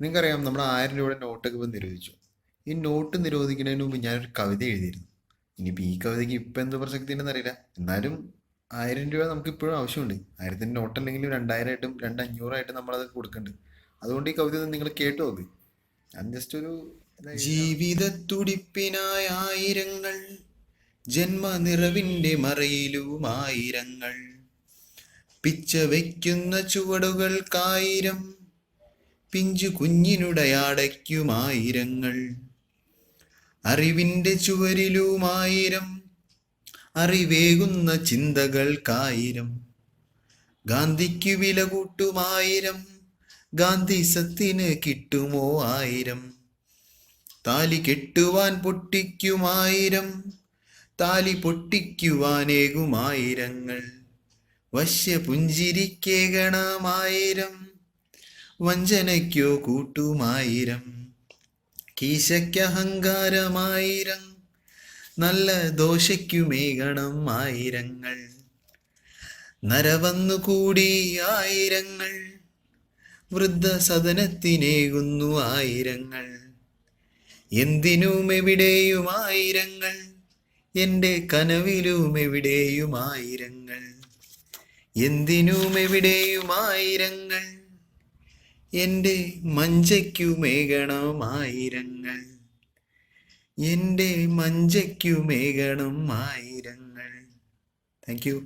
നിങ്ങൾക്കറിയാം നമ്മുടെ ആയിരം രൂപയുടെ നോട്ടൊക്കെ ഇപ്പം നിരോധിച്ചു. ഈ നോട്ട് നിരോധിക്കുന്നതിന് മുമ്പ് ഞാനൊരു കവിത എഴുതിയിരുന്നു. ഇനിയിപ്പോൾ ഈ കവിതയ്ക്ക് ഇപ്പം എന്ത് പ്രസക്തി ഉണ്ടെന്ന് അറിയില്ല. എന്നാലും ആയിരം രൂപ നമുക്ക് ഇപ്പോഴും ആവശ്യമുണ്ട്. ആയിരത്തിന്റെ നോട്ട് അല്ലെങ്കിൽ രണ്ടായിരമായിട്ടും രണ്ട് അഞ്ഞൂറായിട്ടും നമ്മളത് കൊടുക്കുന്നുണ്ട്. അതുകൊണ്ട് ഈ കവിത നിങ്ങൾ കേട്ടു നോക്ക് ഞാൻ ജസ്റ്റ് ഒരു ജീവിത തുടിപ്പിനായ ആയിരങ്ങൾ ജന്മനിറവിന്റെ മറയിലുമായിരങ്ങൾ പിച്ച വയ്ക്കുന്ന ചുവടുകൾക്കായിരം പിഞ്ചു കുഞ്ഞിനുടയാടയ്ക്കുമായിരങ്ങൾ. അറിവിന്റെ ചുവരിലുമായിരം അറിവേകുന്ന ചിന്തകൾക്കായിരം. ഗാന്ധിക്കു വില കൂട്ടുമായിരം ഗാന്ധി സത്തിന് കിട്ടുമോ ആയിരം. താലി കെട്ടുവാൻ പൊട്ടിക്കുമായിരം താലി പൊട്ടിക്കുവാനേകുമായിരങ്ങൾ. വശ്യപുഞ്ചിരിക്കേകണമായിരം വഞ്ചനയ്ക്കോ കൂട്ടുമായിരം. കീശയ്ക്കഹങ്കാരമായിരം. നല്ല ദോശയ്ക്കുമേകണം ആയിരങ്ങൾ. നരവന്നു കൂടി ആയിരങ്ങൾ. വൃദ്ധസദനത്തിനേകുന്നു ആയിരങ്ങൾ. എന്തിനും എവിടെയും ആയിരങ്ങൾ. എന്റെ കനവിലും എവിടെയും ആയിരങ്ങൾ. എന്തിനും എവിടെയും ആയിരങ്ങൾ. എന്റെ മഞ്ചയ്ക്കുമേകണം ആയിരങ്ങൾ എന്റെ മഞ്ചയ്ക്കുമേകണം ആയിരങ്ങൾ താങ്ക് യു